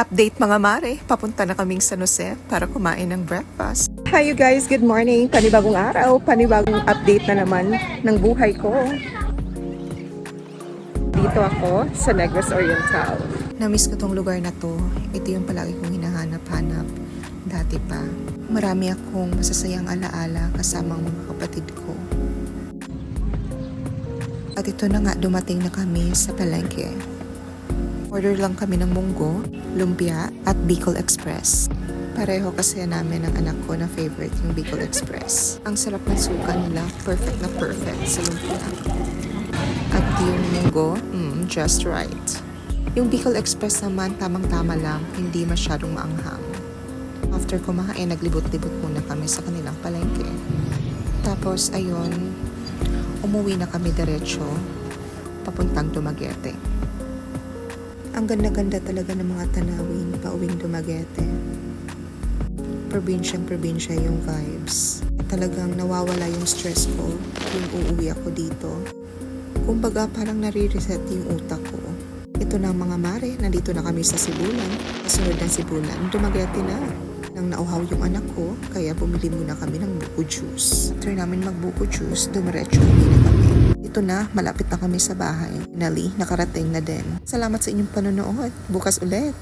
Update mga mare, papunta na kaming San Jose para kumain ng breakfast. Hi you guys, good morning. Panibagong araw, panibagong update na naman ng buhay ko. Dito ako sa Negros Oriental. Namiss ko tong lugar na to. Ito yung palagi kong hinahanap-hanap dati pa. Marami akong masasayang alaala kasama ang mga kapatid ko. At ito na nga, dumating na kami sa palengke. Order lang kami ng munggo, lumpia, at Bicol Express. Pareho kasi namin ng anak ko na favorite yung Bicol Express. Ang sarap ng suka nila, perfect na perfect sa lumpia. At yung munggo, mm, just right. Yung Bicol Express naman, tamang-tama lang, hindi masyadong maanghang. After kumain, naglibot-libot muna kami sa kanilang palengke. Tapos, ayun, umuwi na kami diretso, papuntang Dumaguete. Ang ganda-ganda talaga ng mga tanawin pauwing Dumaguete. Probinsyang probinsya yung vibes. Talagang nawawala yung stress ko yung uuwi ako dito. Kumbaga parang nare-reset yung utak ko. Ito na mga mare, nandito na kami sa Sibulan. Kasunod ng Sibulan, Dumaguete na. Nang nauhaw yung anak ko, kaya bumili muna kami ng buko juice. After namin magbuko juice, dumiretso uwi na kami. Ito na, malapit na kami sa bahay. Finally, nakarating na din. Salamat sa inyong panonood. Bukas ulit.